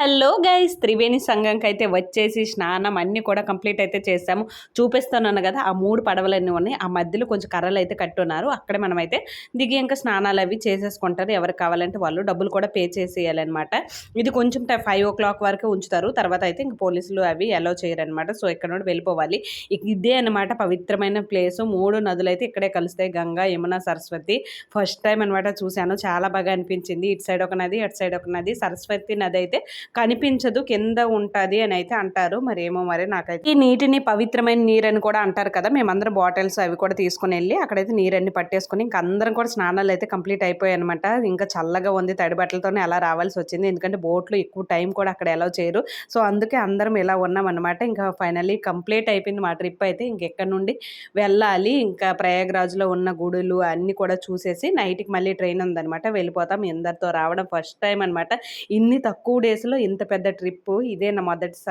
Hello guys Triveni సంఘంకి అయితే వచ్చేసి స్నానం అన్నీ కూడా కంప్లీట్ అయితే చేసాము. చూపిస్తున్నాను కదా ఆ మూడు పడవలన్నీ ఉన్నాయి. ఆ మధ్యలో కొంచెం కర్రలు అయితే కట్టున్నారు. అక్కడే మనమైతే దిగి ఇంకా స్నానాలు అవి చేసేసుకుంటారు. ఎవరు కావాలంటే వాళ్ళు డబ్బులు కూడా పే చేసేయాలన్నమాట. ఇది కొంచెం ఫైవ్ ఓ క్లాక్ వరకు ఉంచుతారు. తర్వాత అయితే ఇంక పోలీసులు అవి అలో చేయరనమాట సో ఇక్కడ నుండి వెళ్ళిపోవాలి. ఇదే అనమాట పవిత్రమైన ప్లేస్ మూడు నదులు అయితే ఇక్కడే కలుస్తాయి. గంగా యమున సరస్వతి. ఫస్ట్ టైం అనమాట చూశాను. చాలా బాగా అనిపించింది. ఇటు సైడ్ ఒక నది అటు సైడ్ ఒక నది. సరస్వతి నది అయితే కనిపించదు కింద ఉంటుంది అని అయితే అంటారు. మరేమో మరి నాకైతే ఈ నీటిని పవిత్రమైన నీరు అని కూడా అంటారు కదా మేమందరం బాటిల్స్ అవి కూడా తీసుకుని వెళ్ళి అక్కడైతే నీరన్ని పట్టేసుకుని ఇంకా అందరం కూడా స్నానాలు అయితే కంప్లీట్ అయిపోయాయి అనమాట ఇంకా చల్లగా ఉంది తడి బట్టలతోనే అలా రావాల్సి వచ్చింది. ఎందుకంటే బోట్లు ఎక్కువ టైం కూడా అక్కడ ఎలా చేయరు. సో అందుకే అందరం ఇలా ఉన్నాం అనమాట ఇంకా ఫైనల్లీ కంప్లీట్ అయిపోయింది మా ట్రిప్ అయితే. ఇంకెక్కడి నుండి వెళ్ళాలి ఇంకా ప్రయాగ్రాజ్లో ఉన్న గుడులు అన్నీ కూడా చూసేసి నైట్కి మళ్ళీ ట్రైన్ ఉందనమాట వెళ్ళిపోతాం. ఎందరితో రావడం ఫస్ట్ టైం అనమాట ఇన్ని తక్కువ డేస్లో ఇంత పెద్ద ట్రిప్పు ఇదే నా మొదటిసారి